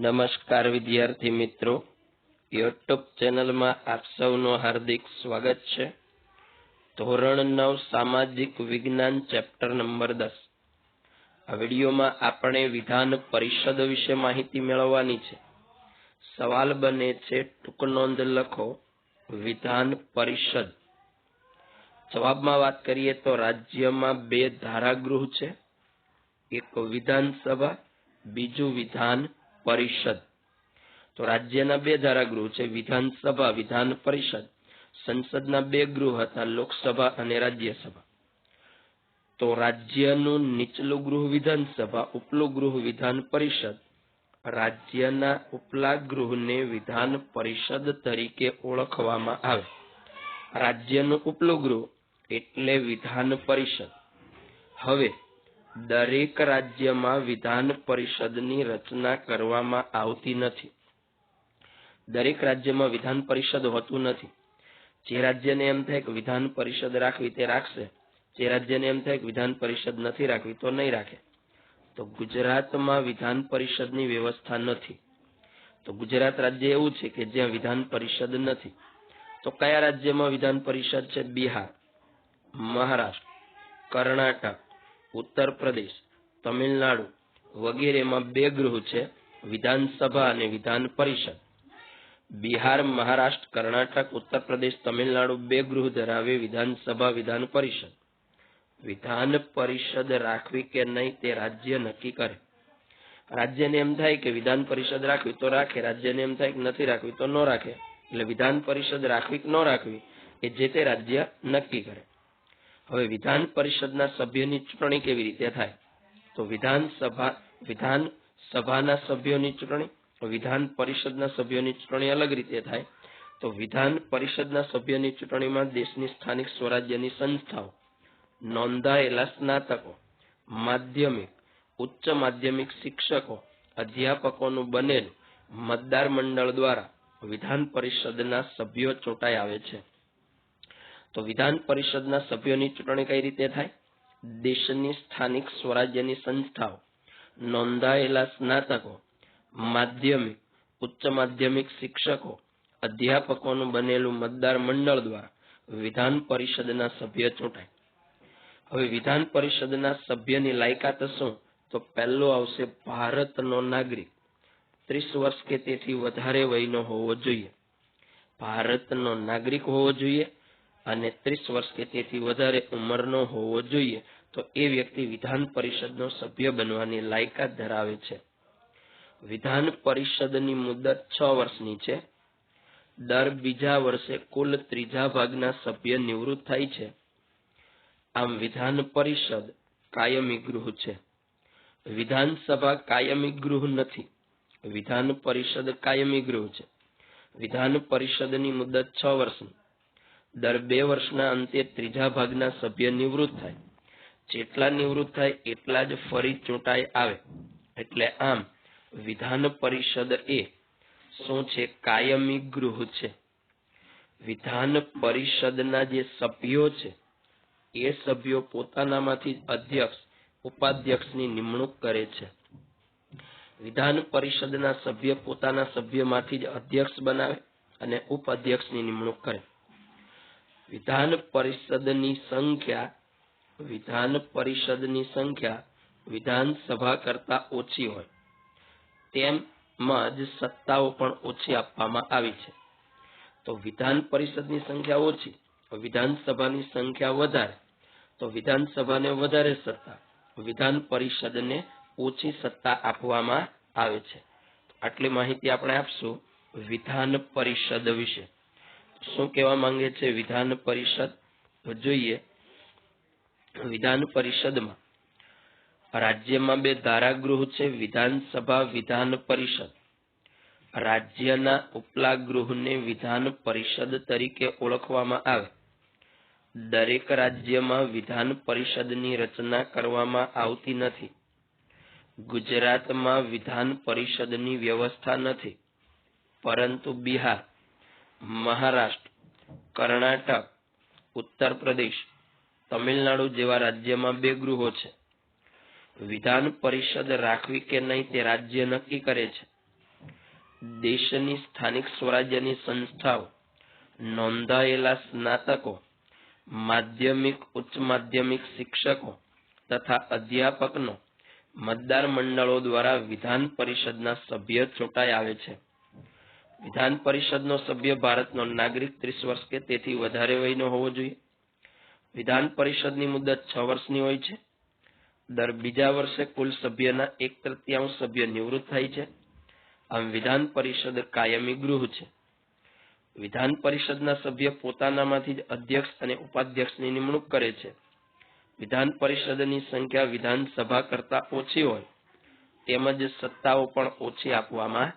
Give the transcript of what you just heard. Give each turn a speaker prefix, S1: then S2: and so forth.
S1: નમસ્કાર વિદ્યાર્થી મિત્રો. યુટ્યુબ ચેનલમાં આપ સૌનું હાર્દિક સ્વાગત છે. ધોરણ નવ, સામાજિક વિજ્ઞાન, ચેપ્ટર નંબર દસ. આ વિડીયોમાં આપણે વિધાન પરિષદ વિશે માહિતી મેળવવાની છે. સવાલ બને છે, ટૂંક નોંધ લખો. વિધાન પરિષદ. જવાબમાં વાત કરીએ તો રાજ્યમાં બે ધારાગૃહ છે. એક વિધાનસભા, બીજું વિધાન પરિષદ. તો રાજ્યના બે ધારાગૃહ છે, વિધાનસભા, વિધાન પરિષદ. સંસદના બે ગૃહ હતા, લોકસભા અને રાજ્યસભા. તો રાજ્યનું નીચલું ગૃહ વિધાનસભા, ઉપલું ગૃહ વિધાન પરિષદ. રાજ્યના ઉપલા ગૃહને વિધાન પરિષદ તરીકે ઓળખવામાં આવે. રાજ્યનું ઉપલું ગૃહ એટલે વિધાન પરિષદ. હવે દરેક રાજ્યમાં વિધાન પરિષદની રચના કરવામાં આવતી નથી. દરેક રાજ્યમાં વિધાન પરિષદ હોતું નથી. જે રાજ્યને એમ થાય કે વિધાન પરિષદ રાખવી તે રાખશે, જે રાજ્યને એમ થાય કે વિધાન પરિષદ નથી રાખવી તો નહીં રાખે. તો ગુજરાતમાં વિધાન પરિષદની વ્યવસ્થા નથી. તો ગુજરાત રાજ્ય એવું છે કે જ્યાં વિધાન પરિષદ નથી. તો કયા રાજ્યમાં વિધાન પરિષદ છે? બિહાર, મહારાષ્ટ્ર, કર્ણાટક ઉત્તર પ્રદેશ, તમિલનાડુ વગેરેમાં બે ગૃહ છે, વિધાનસભા અને વિધાન પરિષદ. બિહાર, મહારાષ્ટ્ર, કર્ણાટક, ઉત્તર પ્રદેશ, તમિલનાડુ બે ગૃહ ધરાવે વિધાનસભા, વિધાન પરિષદ. વિધાન પરિષદ રાખવી કે નહીં તે રાજ્ય નક્કી કરે. રાજ્યને એમ થાય કે વિધાન પરિષદ રાખવી તો રાખે, રાજ્યને એમ થાય કે નથી રાખવી તો ન રાખે. એટલે વિધાન પરિષદ રાખવી કે ન રાખવી એ જે તે રાજ્ય નક્કી કરે. હવે વિધાન પરિષદના સભ્યોની ચૂંટણી કેવી રીતે થાય? તો વિધાન વિધાન સભાના સભ્યોની ચૂંટણી વિધાન પરિષદના સભ્યોની ચૂંટણી અલગ રીતે થાય. તો વિધાન પરિષદના સભ્યોની ચૂંટણીમાં દેશની સ્થાનિક સ્વરાજ્યની સંસ્થાઓ, નોંધાયેલા સ્નાતકો, માધ્યમિક, ઉચ્ચ માધ્યમિક શિક્ષકો, અધ્યાપકોનું બનેલું મતદાર મંડળ દ્વારા વિધાન પરિષદના સભ્યો ચૂંટાઈ આવે છે. તો વિધાન પરિષદના સભ્યોની ચૂંટણી કઈ રીતે થાય? દેશની સ્થાનિક સ્વરાજ્યની સંસ્થાઓ, નોંધાયેલા સ્નાતકો, માધ્યમિક, ઉચ્ચ માધ્યમિક શિક્ષકો, અધ્યાપકોનું બનેલું મતદાર મંડળ દ્વારા વિધાન પરિષદના સભ્ય ચૂંટાય. હવે વિધાન પરિષદના સભ્યની લાયકાત શું? તો પહેલો આવશે ભારતનો નાગરિક. ત્રીસ વર્ષ કે તેથી વધારે વયનો હોવો જોઈએ. ભારતનો નાગરિક હોવો જોઈએ. અને ત્રીસ વર્ષ કે તેથી વધારે ઉંમરનો હોવો જોઈએ, તો એ વ્યક્તિ વિધાન પરિષદનો સભ્ય બનવાની લાયકાત ધરાવે છે. વિધાન પરિષદની મુદત છ વર્ષની છે. દર બીજા વર્ષે કુલ ત્રીજા ભાગના સભ્ય નિવૃત્ત થાય છે. આમ વિધાન પરિષદ કાયમી ગૃહ છે. વિધાનસભા કાયમી ગૃહ નથી. વિધાન પરિષદ કાયમી ગૃહ છે. વિધાન પરિષદની મુદત છ વર્ષની. દર બે વર્ષના અંતે ત્રીજા ભાગના સભ્ય નિવૃત્ત થાય. જેટલા નિવૃત્ત થાય એટલા જ ફરી ચૂંટાઈ આવે. એટલે આમ વિધાન પરિષદ એ શું છે? કાયમી ગૃહ છે. વિધાન પરિષદના જે સભ્યો છે, એ સભ્યો પોતાનામાંથી અધ્યક્ષ, ઉપાધ્યક્ષની નિમણૂક કરે છે. વિધાન પરિષદના સભ્ય પોતાના સભ્યમાંથી જ અધ્યક્ષ બનાવે અને ઉપાધ્યક્ષની નિમણૂક કરે. વિધાન પરિષદની સંખ્યા, વિધાન પરિષદની સંખ્યા વિધાનસભા કરતા ઓછી હોય. તેમજ સત્તાઓ પણ ઓછી આપવામાં આવી છે. તો વિધાન પરિષદની સંખ્યા ઓછી વિધાનસભાની સંખ્યા વધારે, તો વિધાનસભાને વધારે સત્તા, વિધાન પરિષદને ઓછી સત્તા આપવામાં આવે છે. આટલી માહિતી આપણે આપશું વિધાન પરિષદ વિશે. શું કહેવા માંગે છે વિધાન પરિષદ? જોઈએ. વિધાન પરિષદમાં રાજ્યમાં બે ધારાગૃહ છે, વિધાનસભા, વિધાન પરિષદ. રાજ્યના ઉપલા ગૃહને વિધાન પરિષદ તરીકે ઓળખવામાં આવે. દરેક રાજ્યમાં વિધાન પરિષદની રચના કરવામાં આવતી નથી. ગુજરાતમાં વિધાન પરિષદની વ્યવસ્થા નથી. પરંતુ બિહાર મહારાષ્ટ્ર, કર્ણાટક ઉત્તર પ્રદેશ તમિલનાડુ જેવા રાજ્યમાં બે ગૃહો છે. વિધાન પરિષદ રાખવી કે નહીં તે રાજ્ય નક્કી કરે છે. દેશની સ્થાનિક સ્વરાજ્યની સંસ્થાઓ, નોંધાયેલા સ્નાતકો, માધ્યમિક, ઉચ્ચ માધ્યમિક શિક્ષકો તથા અધ્યાપકનો મતદાર મંડળો દ્વારા વિધાન પરિષદના સભ્ય ચૂંટાઈ આવે છે. વિધાન પરિષદનો સભ્ય ભારતનો નાગરિક ત્રીસ વર્ષ કે તેથી વધારે વયનો હોવો જોઈએ. વિધાન પરિષદની મુદત છ વર્ષની હોય છે. દર બીજા વર્ષે કુલ સભ્યના એક તૃતીયાંશ સભ્ય નિવૃત્ત થાય છે. આમ વિધાન પરિષદ કાયમી ગૃહ છે. વિધાન પરિષદના સભ્ય પોતાનામાંથી જ અધ્યક્ષ અને ઉપાધ્યક્ષની નિમણૂક કરે છે. વિધાન પરિષદની સંખ્યા વિધાનસભા કરતા ઓછી હોય. તેમજ સત્તાઓ પણ ઓછી આપવામાં